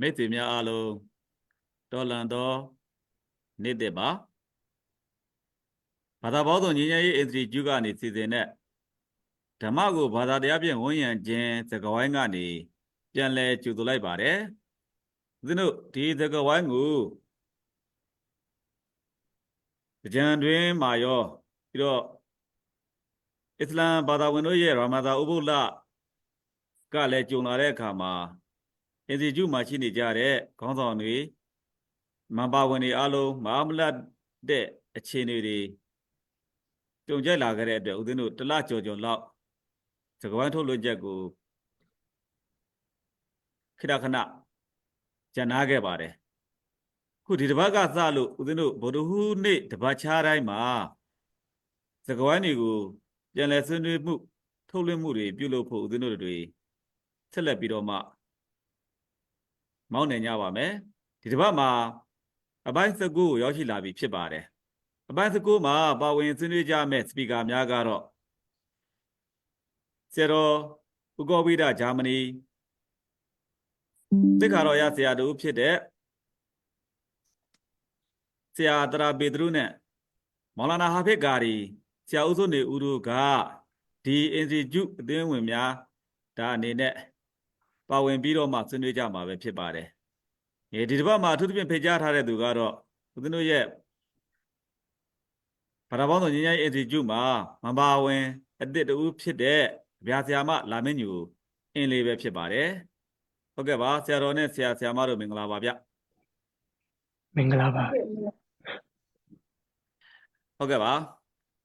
မိတ်ဆွေများအားလုံးတော်လန်တော်နေ့တည်းပါဘာသာပေါင်းစုံညီညာရေးအင်စတီကျူကနေစီစဉ်တဲ့ဓမ္မကိုဘာသာတရားဖြင့်ဝန်ရံခြင်းသကဝိုင်းကနေပြန်လဲကြိုဆိုလိုက်ပါတယ်ဦးဇင်းတို့ဒီသကဝိုင်းကိုကြံတွင်မာရောပြီးတော့အစ္စလမ်ဘာသာဝင်တို့ရဲ့ရာမာဒါဥပုသ်လကလည်းကြုံလာတဲ့အခါမှာ အင်စီကျူမှာရှိနေကြတဲ့ခေါင်းဆောင်တွေမန်ပါဝင်တွေအားလုံးမဟာမလတ်တဲ့အခြေအနေတွေကြုံကြိုက်လာခဲ့တဲ့အတွက်ဦးဇင်းတို့တစ်လကြော်ကြော်လောက်သကဝိုင်းထုတ်လွှင့်ချက်ကိုခိတခဏကြံနာခဲ့ပါတယ်ခုဒီတစ်ပတ်ကစလို့ဦးဇင်းတို့ဗုဒ္ဓဟူးနေ့တပတ်ချားတိုင်းမှာသကဝိုင်းတွေကိုပြန်လည်ဆွေးနွေးမှုထုတ်လွှင့်မှုတွေပြုလုပ်ဖို့ဦးဇင်းတို့တွေဆက်လက်ပြီးတော့မှ မောင်းနေကြပါမယ်ဒီတစ်ပတ်မှာအပိုင်းစကူကိုရောက်ရှိလာပြီဖြစ်ပါတယ်အပိုင်းစကူမှာပါဝင်ဆွေးနွေးကြမယ့်စပီကာများကတော့ဆရာတော်ဥကောဝိဒဂျာမနီတိခါတော်ရဆရာတို့ဖြစ်တဲ့ဆရာတရာပေတရုနဲ့မောင်လာနာဟာဖစ်ဂါရီဆရာဦးစိုးနေဦးတို့ကဒီအင်စတီကျုအသင်းဝင်များဒါအနေနဲ့ ပါဝင်ပြီးတော့မှဆွေးနွေးကြမှာပဲဖြစ်ပါတယ်။ဒီတစ်ပတ်မှာအထူးသဖြင့်ဖိတ်ကြားထားတဲ့သူကတော့ဦးဇင်းတို့ရဲ့ဗရာပေါင်းတော်ညီညာရေးအင်စတီကျုမှာမပါဝင်အစ်စ်တူဖြစ်တဲ့ဗျာဆရာမလာမင်းညူအင်းလေးပဲဖြစ်ပါတယ်။ဟုတ်ကဲ့ပါဆရာတော်နဲ့ဆရာဆရာမတို့မင်္ဂလာပါဗျ။မင်္ဂလာပါဟုတ်ကဲ့ပါ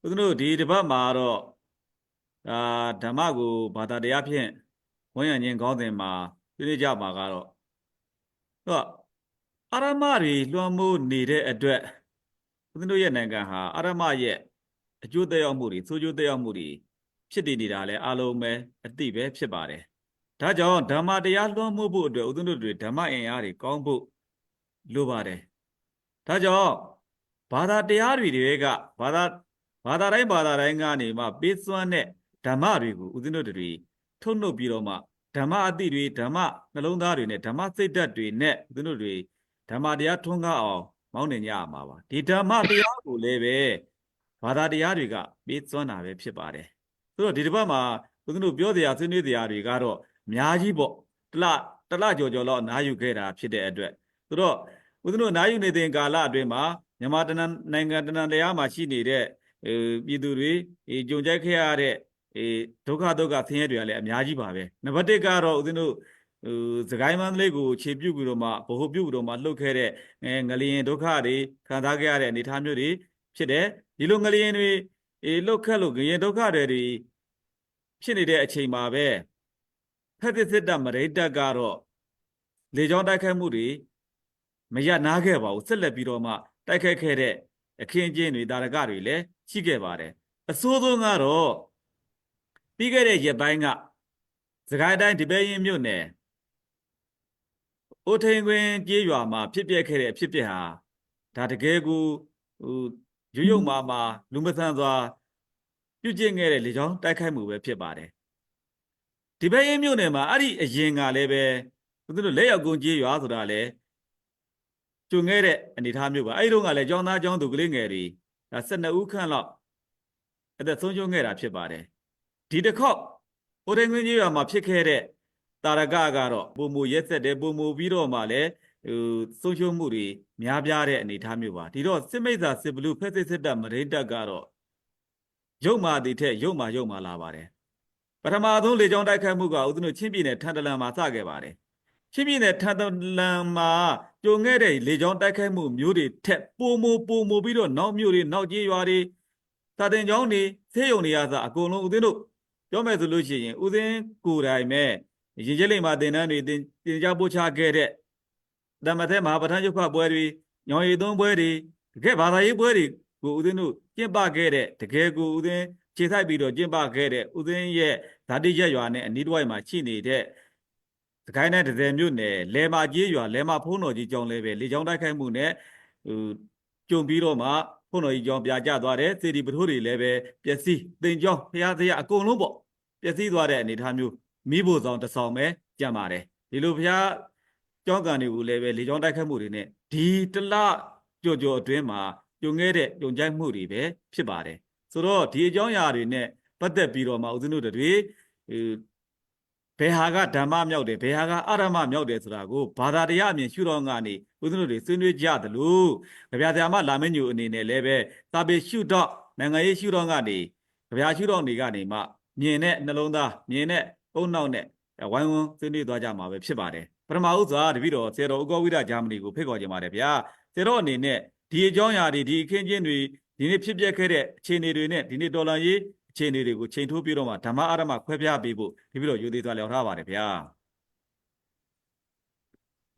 ဦးဇင်းတို့ဒီတစ်ပတ်မှာတော့အာဓမ္မကိုဘာသာတရားဖြင့် ဝန်ရံခြင်းကောင်းစဉ်မှာပြည့်ကြမှာကတော့သူကအာရမတွေလွှမ်းမိုးနေတဲ့အတွက်ဦးဇင်းတို့ရဲ့နိုင်ငံဟာအာရမရဲ့အကျိုးသက်ရောက်မှုတွေဆိုးကျိုးသက်ရောက်မှုတွေဖြစ်တည်နေတာလဲအလုံးပဲအတိပဲဖြစ်ပါတယ်ဒါကြောင့်ဓမ္မတရားလွှမ်းမိုးဖို့အတွက်ဦးဇင်းတို့တွေဓမ္မအင်အားတွေကောင်းဖို့လိုပါတယ်ဒါကြောင့်ဘာသာတရားတွေတွေကဘာသာဘာသာတိုင်းဘာသာတိုင်းကနေမှပေးစွမ်းတဲ့ဓမ္မတွေကိုဦးဇင်းတို့တွေထုတ်နှုတ်ပြီးတော့မှ ဓမ္မအသည့်တွေဓမ္မနှလုံးသားတွေနဲ့ဓမ္မစိတ်ဓာတ်တွေနဲ့ဦးဇင်းတို့တွေဓမ္မတရားထွန်းကားအောင်မောင်းနေကြရမှာပါဒီဓမ္မတရားကိုလည်းပဲဘာသာတရားတွေကပေးစွမ်းတာပဲဖြစ်ပါတယ်ဆိုတော့ဒီတစ်ပတ်မှာဦးဇင်းတို့ပြောတရားဆွေးနွေးတရားတွေကတော့အများကြီးပေါ့တလတလကြော်ကြော်တော့နားယူခဲ့တာဖြစ်တဲ့အတွက်ဆိုတော့ဦးဇင်းတို့နားယူနေတဲ့ကာလအတွင်းမှာမြန်မာတနင်္နိုင်ငံတနင်္တရားမှာရှိနေတဲ့အဲပြည်သူတွေအဲကြုံကြိုက်ခဲ့ရတဲ့ အဲဒုက္ခဒုက္ခဆင်းရဲတွေကလည်းအများကြီးပါပဲနံပါတ်1ကတော့ဦးဇင်းတို့ဟိုစကိုင်းမန္တလေးကိုခြေပြုတ်ပြီးတော့မှဗဟိုပြုတ်ပြီးတော့မှလှုပ်ခဲ့တဲ့အဲငလျင်ဒုက္ခတွေခံစားခဲ့ရတဲ့အနေအထားမျိုးတွေဖြစ်တယ်ဒီလိုငလျင်တွေအဲလှုပ်ခတ်လို့ငလျင်ဒုက္ခတွေဖြစ်နေတဲ့အချိန်မှာပဲဖက်သစ်စစ်တမရိတ်တက်ကတော့လေကြောင်းတိုက်ခိုက်မှုတွေမရနာခဲ့ပါဘူးဆက်လက်ပြီးတော့မှတိုက်ခတ်ခဲ့တဲ့အခင်းကျင်းတွေတာရကတွေလည်းရှိခဲ့ပါတယ်အဆိုးဆုံးကတော့ ပြီးခဲ့တဲ့ရက်ပိုင်းကစကိုင်းတိုင်းဒီပဲရင်မြို့နယ်အိုထိန်ခွင်ကြေးရွာမှာဖြစ်ပျက်ခဲ့တဲ့အဖြစ်ပျက်ဟာဒါတကယ်ကိုဟိုရွရွမာမာလူမဆန်စွာပြုကျင့်ခဲ့တဲ့လေကြောင်းတိုက်ခိုက်မှုပဲဖြစ်ပါတယ်ဒီပဲရင်မြို့နယ်မှာအဲ့ဒီအရင်ကလည်းပဲသူတို့လက်ရောက်ကုန်းကြေးရွာဆိုတာလည်းကျွငဲတဲ့အနေအထားမျိုးပါအဲ့ဒီတော့ကလည်းကျောင်းသားကျောင်းသူကလေးငယ်တွေဒါ12ဦးခန့်လောက်အသက်ဆုံးရှုံးခဲ့တာဖြစ်ပါတယ် ဒီတစ်ခေါက်ဟိုတိုင်းကွင်းကြီးရွာမှာဖြစ်ခဲ့တဲ့တာရကကတော့ပုံမူရက်ဆက်တယ်ပုံမူပြီးတော့မှလည်းဟိုဆုံးရှုံးမှုတွေများပြားတဲ့အနေအထားမျိုးပါဒီတော့စစ်မိတ်သာစစ်ဘလူးဖက်စစ်စစ်တပ်မရိတ်တပ်ကတော့ရုပ်မာတည်ထက်ရုပ်မာရုပ်မာလာပါတယ်ပထမဆုံးလေကြောင်းတိုက်ခိုက်မှုကဦးဇင်းတို့ချင်းပြည်နယ်ထန်တလန်မှာစခဲ့ပါတယ်ချင်းပြည်နယ်ထန်တလန်မှာကြုံခဲ့တဲ့လေကြောင်းတိုက်ခိုက်မှုမျိုးတွေထက်ပိုမိုပိုမိုပြီးတော့နောက်မျိုးတွေနောက်ကြီးရွာတွေသာတင်ကျောင်းတွေဆေးရုံတွေအားစအကုန်လုံးဦးသိန်းတို့ ပြောမယ်ဆိုလို့ရှိရင်ဦးသိန်းကိုယ်တိုင်မဲ့ရင်ကျက်လိမ်မှာတင်တန်းတွေတင်တင်ကြပို့ချခဲ့တဲ့တမသက်မဟာပဋ္ဌာန်းချုပ်ဖပွဲတွေညောင်ရည်သုံးပွဲတွေတကယ်ဘာသာရေးပွဲတွေကိုဦးသိန်းတို့ကျင့်ပခဲ့တဲ့တကယ်ကိုဦးသိန်းခြေထိုက်ပြီးတော့ကျင့်ပခဲ့တဲ့ဦးသိန်းရဲ့ဓာတိရက်ရွာနဲ့အနီးတစ်ဝိုက်မှာရှိနေတဲ့စကိုင်းတိုင်းဒဇယ်မြို့နယ်လဲမာကြီးရွာလဲမာဖုံးတော်ကြီးကျောင်းလဲပဲလေကျောင်းတိုက်ခိုက်မှုနဲ့ဟိုကြုံပြီးတော့မှ ဖုံးတော်ကြီးကျောင်းပြာကျသွားတယ်စေတီပထိုးတွေလည်းပဲပျက်စီးတင်ကျောင်းဖရာစရာအကုန်လုံးပေါ့ပျက်စီးသွားတဲ့အနေအထားမျိုးမိဖို့ဆောင်တစ်ဆောင်ပဲကြံပါတယ်ဒီလိုဖရာကြောင်းကန်တွေကိုလည်းပဲလေကြောင်းတိုက်ခတ်မှုတွေနဲ့ဒီတလကြော်ကြော်အတွင်းမှာပြုံခဲ့တဲ့ပြုံကြိုက်မှုတွေပဲဖြစ်ပါတယ်ဆိုတော့ဒီအကြောင်းအရာတွေနဲ့ပတ်သက်ပြီးတော့မှဦးဇင်းတို့တွေ ဘယ်ဟာကဓမ္မမြောက်တယ်ဘယ်ဟာကအရမမြောက်တယ်ဆိုတာကိုဘာသာတရားအမြင်ရှုတော်ကနေဦးဇင်းတို့တွေဆွေးနွေးကြသလိုကြပြတရားမလာမင်းညူအနေနဲ့လည်းပဲသာပေရှုတော့နိုင်ငံရေးရှုတော်ကနေကြပြရှုတော်နေကနေမှမြင်တဲ့နှလုံးသားမြင်တဲ့ပုံနှောက်နဲ့ဝိုင်းဝန်းဆွေးနွေးသွားကြမှာပဲဖြစ်ပါတယ်ပထမဦးစွာတပည့်တော်ဆရာတော်ဥကောဝိဒဂျာမနီကိုဖိတ်ခေါ်ကြပါတယ်ဗျာဆရာတော်အနေနဲ့ဒီအကြောင်းအရာတွေဒီအခင်းချင်းတွေဒီနေ့ဖြစ်ပျက်ခဲ့တဲ့အခြေအနေတွေနဲ့ဒီနေ့ဒေါ်လာရေးအ ခြေအနေတွေကိုချိန်ထိုးပြီးတော့မှဓမ္မအာရမခွဲပြပေးဖို့ဒီပြီးတော့ယူသေးသွားလျော်ထားပါတယ်ဗျာ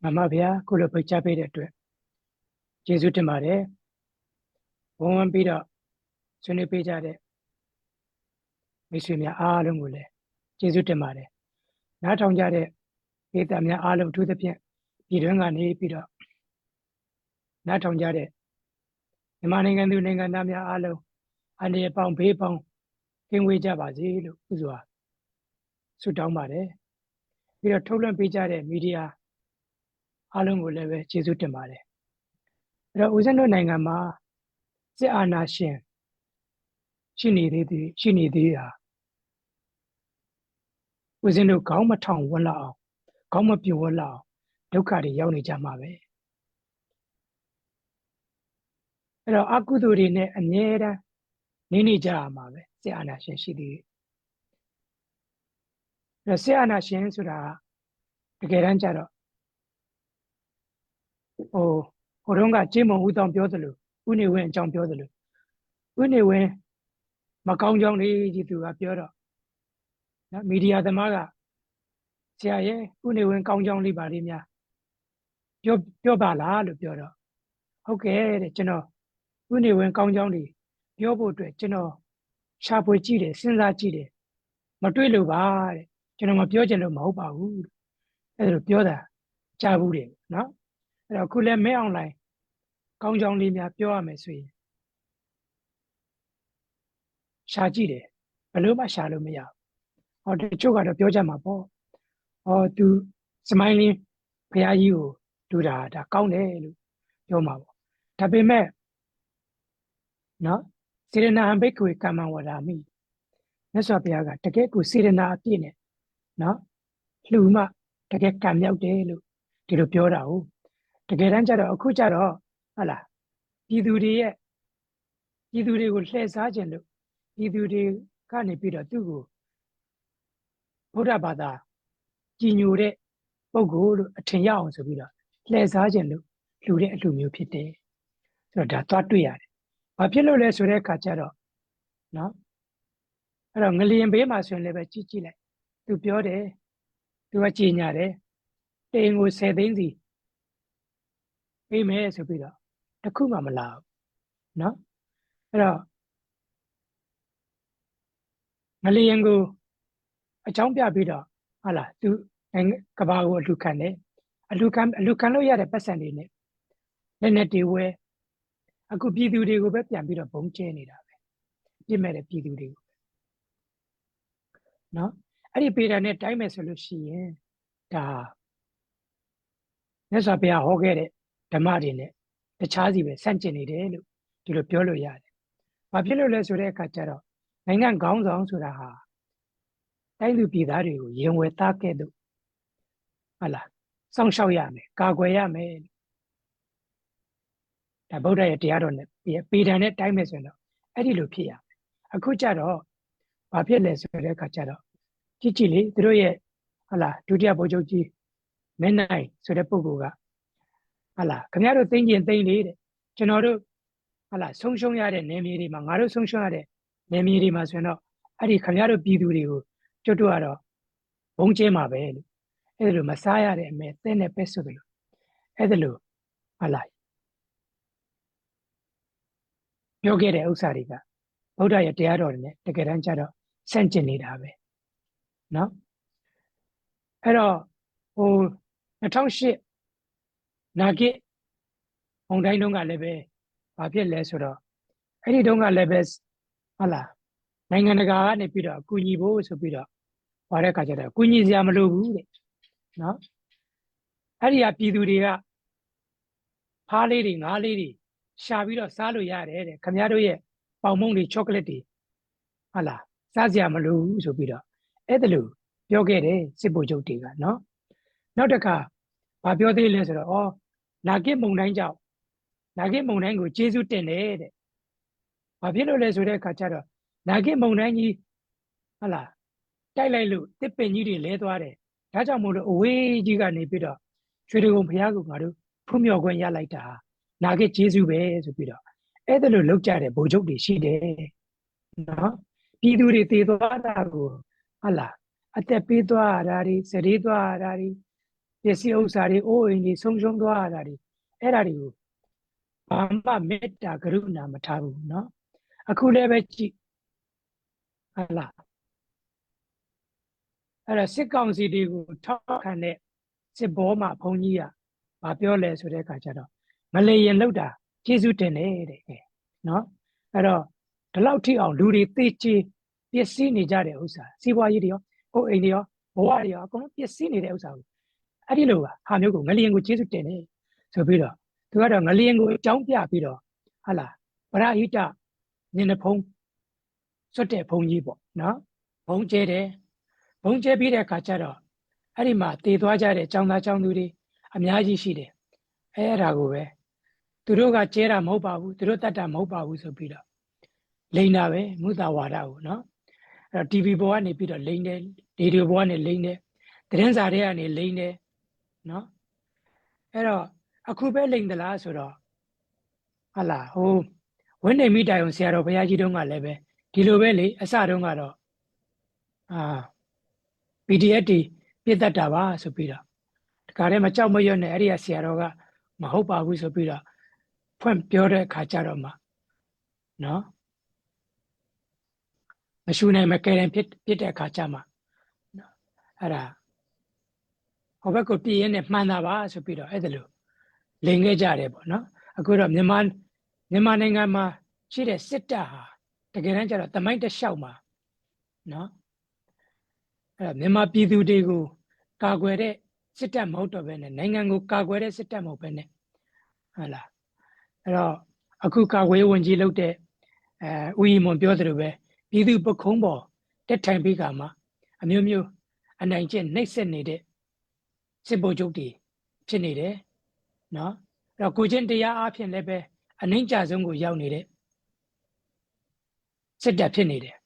မမဗျာခုလိုပိတ်ချပေးတဲ့အတွက်ကျေးဇူးတင်ပါတယ်ဝန်းဝန်းပြီးတော့ဆွေးနွေးပေးကြတဲ့မိတ်ဆွေများအားလုံးကိုလည်းကျေးဇူးတင်ပါတယ်နားထောင်ကြတဲ့ဒေသများအားလုံးအထူးသဖြင့်ပြည်တွင်းကနေပြီးတော့နားထောင်ကြတဲ့မြန်မာနိုင်ငံသူနိုင်ငံသားများအားလုံးအနေပေါင်းဘေးပေါင်း ကင်းဝေးကြပါစေလို့ဥစွာဆုတောင်းပါတယ်ပြီးတော့ထုတ်လွှင့်ပေးကြတဲ့မီဒီယာအားလုံးကိုလည်းပဲကျေးဇူးတင်ပါတယ်အဲ့တော့ဦးဇင်းတို့နိုင်ငံမှာစစ်အာဏာရှင်ရှိနေသေးသည်ရှိနေသေးတာဦးဇင်းတို့ခေါင်းမထောင်ဝက်လောက်အောင်ခေါင်းမပြိုဝက်လောက်အောင်ဒုက္ခတွေရောက်နေကြမှာပဲအဲ့တော့အကုသိုလ်တွေနဲ့အမြဲတမ်းနေနေကြရမှာပဲ စစ်အာဏာရှင်ရှိသေးတယ်အဲ့တော့စစ်အာဏာရှင်ဆိုတာကတကယ်တမ်းကျတော့ဟိုဟိုတုန်းကကြေးမုံဦးတောင်ပြောသလိုဥနေဝင်းအကြောင်းပြောသလိုဥနေဝင်းမကောင်းကြောင်းလေးကြီးသူကပြောတော့နော်မီဒီယာသမားကဆရာရဲ့ဥနေဝင်းကောင်းကြောင်းလေးပါလေးများပြောပြောပါလားလို့ပြောတော့ဟုတ်ကဲ့တဲ့ကျွန်တော်ဥနေဝင်းကောင်းကြောင်းလေးပြောဖို့အတွက်ကျွန်တော် ရှာဖွေကြည့်တယ်စဉ်းစားကြည့်တယ်မတွေ့လို့ပါတဲ့ကျွန်တော်မပြောချင်လို့မဟုတ်ပါဘူးအဲ့ဒါလိုပြောတာကြားဘူးတယ်နော်အဲ့တော့ခုလည်းမဲအွန်လိုင်းကောင်းကြောင်းလေးများပြောရမယ်ဆိုရင်ရှာကြည့်တယ်ဘယ်လို့မှရှာလို့မရဘူးဟောတချို့ကတော့ပြောကြမှာပေါ့ဟောသူစမိုင်းလင်းဘုရားကြီးကိုดูတာဒါကောင်းတယ်လို့ပြောမှာပေါ့ဒါပေမဲ့နော် စေရနာဘိက္ခွေကမ္မဝဒာမိမြတ်စွာဘုရားကတကယ်ကိုစေရနာအပြည့်နဲ့နော်လှူမှတကယ်ကံမြောက်တယ်လို့ဒီလိုပြောတာဟုတ်တကယ်တမ်းကျတော့အခုကျတော့ဟုတ်လားပြည်သူတွေရဲ့ပြည်သူတွေကိုလှည့်စားခြင်းလို့ပြည်သူတွေကနေပြီးတော့သူ့ကိုဗုဒ္ဓဘာသာကြည်ညိုတဲ့ပုဂ္ဂိုလ်လို့အထင်ရအောင်ဆိုပြီးတော့လှည့်စားခြင်းလို့လှူတဲ့အလှူမျိုးဖြစ်တယ်ဆိုတော့ဒါသွားတွေ့ရတယ်။ ဘာဖြစ်လို့လဲဆိုတဲ့အခါကျတော့နော်အဲ့တော့ငလျင်ဘေးမှာဆိုရင်လည်းပဲကြည့်ကြည့်လိုက်သူပြောတယ်သူကကြည်ညာတယ်တိမ်ကို10သိန်းစီပေးမယ်ဆိုပြီးတော့တခုမှမလာဘူးနော်အဲ့တော့ငလျင်ကိုအကြောင်းပြပြီးတော့ဟာလာသူကဘာကိုအလူခံတယ်အလူခံအလူခံလို့ရတဲ့ပတ်စံတွေနဲ့လက်နဲ့တွေဝဲ အခုပြည်သူတွေကိုပဲပြန်ပြီးတော့ဘုံကျဲနေတာပဲပြစ်မဲ့တဲ့ပြည်သူတွေကိုနော်အဲ့ဒီပေဒံနဲ့တိုင်းမယ်ဆိုလို့ရှိရင်ဒါမြတ်စွာဘုရားဟောခဲ့တဲ့ဓမ္မတွေနဲ့တခြားစီပဲဆန့်ကျင်နေတယ်လို့ဒီလိုပြောလို့ရတယ်။ဘာဖြစ်လို့လဲဆိုတဲ့အခါကျတော့နိုင်ငံခေါင်းဆောင်ဆိုတာဟာတိုင်းသူပြည်သားတွေကိုရင်ဝယ်သားခဲ့လို့ဟုတ်လားစောင့်ရှောက်ရမယ်ကာကွယ်ရမယ်လို့ ဒါဗုဒ္ဓရဲ့တရားတော်နဲ့ပေဒံနဲ့တိုင်းမယ်ဆိုရင်တော့အဲ့ဒီလိုဖြစ်ရမယ်အခုကျတော့ဘာဖြစ်လဲဆိုတဲ့အခါကျတော့ကြည့်ကြည့်လေသူတို့ရဲ့ဟုတ်လားဒုတိယဗိုလ်ချုပ်ကြီးမင်းနိုင်ဆိုတဲ့ပုဂ္ဂိုလ်ကဟာလားခင်ဗျားတို့သိကျင်သိလေတဲ့ကျွန်တော်တို့ဟာလားဆုံးရှုံးရတဲ့နေမြေတွေမှာငါတို့ဆုံးရှုံးရတဲ့နေမြေတွေမှာဆိုရင်တော့အဲ့ဒီခင်ဗျားတို့ပြည်သူတွေကိုကျွတ်တို့ကတော့ဘုံကျဲမှာပဲလို့အဲ့ဒါလိုမစားရတဲ့အမေသဲနဲ့ပဲဆိုတယ်လို့အဲ့ဒါလိုဟာလား ပြောခဲ့တဲ့ဥစ္စာတွေကဗုဒ္ဓရဲ့တရားတော်တွေနဲ့တကယ်တမ်းကျတော့ဆန့်ကျင်နေတာပဲเนาะအဲ့တော့ဟို2008နာဂစ်ဘုံတိုင်းတုန်းကလည်းပဲဘာဖြစ်လဲဆိုတော့အဲ့ဒီတုန်းကလည်းပဲဟုတ်လားနိုင်ငံတကာကနေပြီးတော့အကူညီဖို့ဆိုပြီးတော့ဟောတဲ့အခါကျတော့အကူညီစရာမလိုဘူးတဲ့နော် အဲ့ဒီကပြည်သူတွေကဖားလေးတွေငါးလေးတွေ ရှာပြီးတော့စားလို့ရတယ်တဲ့ခင်ဗျားတို့ရဲ့ပေါင်မုံတွေချောကလက်တွေဟုတ်လားစားစရာမလိုဘူးဆိုပြီးတော့အဲ့ဒါလို့ပြောခဲ့တယ်စစ်ဗိုလ်ချုပ်တွေကနော်နောက်တစ်ခါဘာပြောသေးလဲဆိုတော့ဩနာဂစ်မုံတိုင်းကြောင့်နာဂစ်မုံတိုင်းကိုကျေးဇူးတင်တယ်တဲ့ဘာဖြစ်လို့လဲဆိုတဲ့အခါကျတော့နာဂစ်မုံတိုင်းကြီးဟုတ်လားတိုက်လိုက်လို့တစ်ပင်ကြီးတွေလဲသွားတယ်ဒါကြောင့်မို့လို့အဝေးကြီးကနေပြီးတော့ရွှေဒဂုံဘုရားကိုငါတို့ဖုံးမြော်ခွင့်ရလိုက်တာ နာခဲ့ကျေးဇူးပဲဆိုပြီးတော့အဲ့ဒါလိုလောက်ကြတဲ့ဗိုလ်ချုပ်တွေရှိတယ်နော်ပြည်သူတွေတည်သွားတာကိုဟာလာအသက်ပေးသွားတာတွေစရေသွားတာတွေပစ္စည်းဥစ္စာတွေအိုးအိမ်တွေဆုံးရှုံးသွားတာတွေအဲ့ဒါတွေကိုဘာမှမေတ္တာကရုဏာမထားဘူးနော်အခုလည်းပဲကြည့်ဟာလာအဲ့ဒါစစ်ကောင်စီတွေကိုထောက်ခံတဲ့စစ်ဘောမှာဘုန်းကြီးကမပြောလဲဆိုတဲ့အခါကျတော့ မလဲရင်လောက်တာကျေးဇူးတင်တယ်တဲ့နော်အဲ့တော့ဒီလောက်ထိအောင်လူတွေသိချေပျက်စီးနေကြတဲ့ဥစ္စာစီးပွားရေးတွေရောကိုယ်အိမ်တွေရောဘဝတွေရောအကုန်လုံးပျက်စီးနေတဲ့ဥစ္စာကိုအဲ့ဒီလိုဟာမျိုးကိုငလျင်ကိုကျေးဇူးတင်တယ်ဆိုပြီးတော့သူကတော့ငလျင်ကိုအကြောင်းပြပြီးတော့ဟာလာဗရဟိတညင်ဖုံးစွတ်တဲ့ဘုံကြီးပေါ့နော်ဘုံကျဲတယ်ဘုံကျဲပြီးတဲ့အခါကျတော့အဲ့ဒီမှာတည်သွားကြတဲ့ចောင်းသားចောင်းသူတွေအများကြီးရှိတယ်အဲ့ဒါကိုပဲ သူတို့ကကျဲတာမဟုတ်ပါဘူးသူတို့တတ်တာမဟုတ်ပါဘူးဆိုပြီးတော့လိန်တာပဲမုသဝါဒကိုနော်အဲ့တော့ TV ပေါ်ကနေပြီးတော့လိန်တယ်ရေဒီယိုပေါ်ကနေလိန်တယ်သတင်းစာတွေကနေလိန်တယ်နော်အဲ့တော့အခုပဲလိန်သလားဆိုတော့ဟာလာဟိုဝင်းနေမိတိုင်အောင်ဆရာတော်ဘုရားကြီးတုန်းကလည်းပဲဒီလိုပဲလေအစတုန်းကတော့အာ PDF တီပြစ်တတ်တာပါဆိုပြီးတော့တခါတည်းမကြောက်မရွံ့နဲ့အဲ့ဒီကဆရာတော်ကမဟုတ်ပါဘူးဆိုပြီးတော့ ဖွင့်ပြောတဲ့အခါကျတော့မှနော်မရှူနိုင်မကယ်ရင်ဖြစ်ဖြစ်တဲ့အခါကျမှနော်အဲ့ဒါဟိုဘက်ကိုပြည့်ရင်နဲ့မှန်တာပါဆိုပြီးတော့အဲ့ဒါလိုလိန်ခဲ့ကြတယ်ပေါ့နော်အခုတော့မြန်မာမြန်မာနိုင်ငံမှာရှိတဲ့စစ်တပ်ဟာတကယ်တမ်းကျတော့တမိုင်းတစ်လျှောက်မှာနော်အဲ့ဒါမြန်မာပြည်သူတွေကိုကာကွယ်တဲ့စစ်တပ်မဟုတ်တော့ဘဲနဲ့နိုင်ငံကိုကာကွယ်တဲ့စစ်တပ်မဟုတ်ဘဲနဲ့ဟုတ်လား အဲ့တော့အခုကာကွယ်ရေးဝန်ကြီးလုပ်တဲ့အဲဦးရီမွန်ပြောသလိုပဲပြည်သူပခုံးပေါ်တက်ထိုင်ပြီးကမှအမျိုးမျိုးအနိုင်ကျင့်နှိပ်စက်နေတဲ့စစ်ဗိုလ်ချုပ်တွေဖြစ်နေတယ်နော်အဲ့တော့ကိုချင်းတရားအားဖြင့်လည်းပဲအနှိမ့်ကြဆုံးကိုရောက်နေတဲ့စစ်တပ်ဖြစ်နေတယ်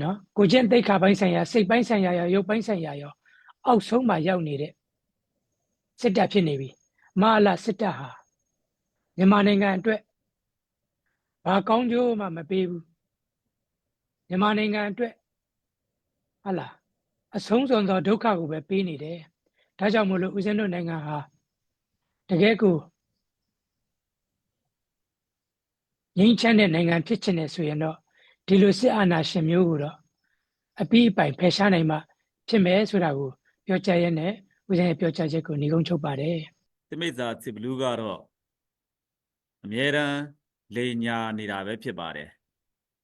နော်ကိုချင်းတိတ်ခါပိုင်းဆိုင်ရာစိတ်ပိုင်းဆိုင်ရာရောရုပ်ပိုင်းဆိုင်ရာရော အောက်ဆုံးမှာရောက်နေတဲ့စစ်တပ်ဖြစ်နေပြီမဟာလစစ်တပ်ဟာ မြန်မာနိုင်ငံအတွက်ဘာကောင်းကျိုးမှမပေးဘူးမြန်မာနိုင်ငံအတွက်ဟာလားအဆုံးစွန်သောဒုက္ခကိုပဲပေးနေတယ်ဒါကြောင့်မို့လို့ဦးဇင်းတို့နိုင်ငံဟာတကယ်ကိုငြိမ်းချမ်းတဲ့နိုင်ငံဖြစ်ချင်တယ်ဆိုရင်တော့ဒီလိုစစ်အာဏာရှင်မျိုးကိုတော့အပြီးအပိုင်ဖယ်ရှားနိုင်မှဖြစ်မယ်ဆိုတာကိုပြောကြားရတဲ့ဦးဇင်းရဲ့ပြောကြားချက်ကိုညီကုန်းချုပ်ပါတယ်သမိတ်စာစစ်ဘလူးကတော့ အမြဲတမ်းလေညာနေတာပဲဖြစ်ပါတယ်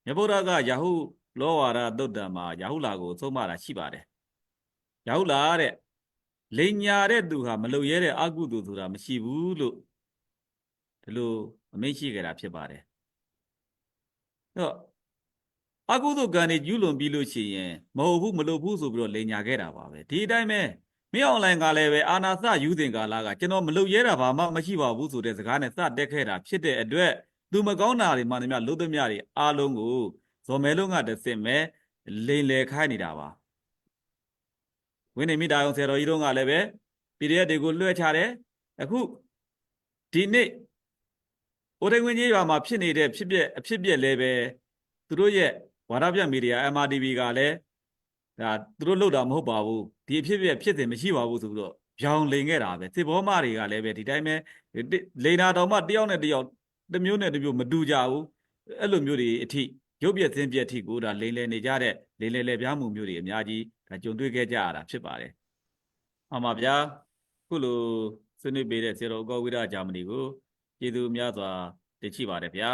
မြတ်ဗုဒ္ဓကယာဟုလောဝါဒသုတ်တံမှာယာဟုလာကိုသုံးမတာရှိပါတယ်ယာဟုလာတဲ့လေညာတဲ့သူဟာမလုံရဲတဲ့အကုသိုလ်ဆိုတာမရှိဘူးလို့ဒီလိုအမိန့်ရှိကြတာဖြစ်ပါတယ်အဲ့တော့အကုသိုလ်ကံတွေကျူးလွန်ပြီးလို့ရှိရင်မဟုတ်ဘူးမလုပ်ဘူးဆိုပြီးတော့လေညာခဲ့တာပါပဲဒီအတိုင်းပဲ မင်းအွန်လိုင်းကလည်းပဲအာနာစယူတင်ကာလာကကျွန်တော်မလုပ်ရဲတာဘာမှမရှိပါဘူးဆိုတဲ့စကားနဲ့စတက်ခဲ့တာဖြစ်တဲ့အတွက်သူမကောင်းတာတွေမှန်သမျှလုံးသမျှတွေအားလုံးကိုဇော်မဲလုံးကတစင်မဲ့လိန်လေခိုင်းနေတာပါဝင်းနေမိတာအောင်ဆရာတော်ကြီးတို့ကလည်းပဲ PDF တွေကိုလွှဲချတယ်အခုဒီနေ့အိုဒိန်ဝင်ကြီးရွာမှာဖြစ်နေတဲ့ဖြစ်ပျက်အဖြစ်ပျက်လည်းပဲသူတို့ရဲ့ဝါဒပြမီဒီယာ MRTV ကလည်း ဒါသူတို့လုပ်တာမဟုတ်ပါဘူးဒီအဖြစ်ပျက်ဖြစ်တယ်မရှိပါဘူးဆိုပြီးတော့ဗျောင်လိန်ခဲ့တာပဲစစ်ဘောမတွေကလည်းပဲဒီတိုင်းပဲလိန်နာတော်မှတယောက်နဲ့တယောက်တစ်မျိုးနဲ့တစ်မျိုးမတူကြဘူးအဲ့လိုမျိုးတွေအထိရုပ်ပြက်သင်းပြက်အထိကိုဒါလိန်လေနေကြတဲ့လိန်လေလေပြားမှုမျိုးတွေအများကြီးဒါကြုံတွေ့ခဲ့ကြရတာဖြစ်ပါတယ်မှန်ပါဗျာခုလိုဆွေးနွေးပေးတဲ့ဆရာတော်ကောဝိဒဂျာမနီကိုကျေးဇူးများစွာတင်ရှိပါတယ်ဗျာ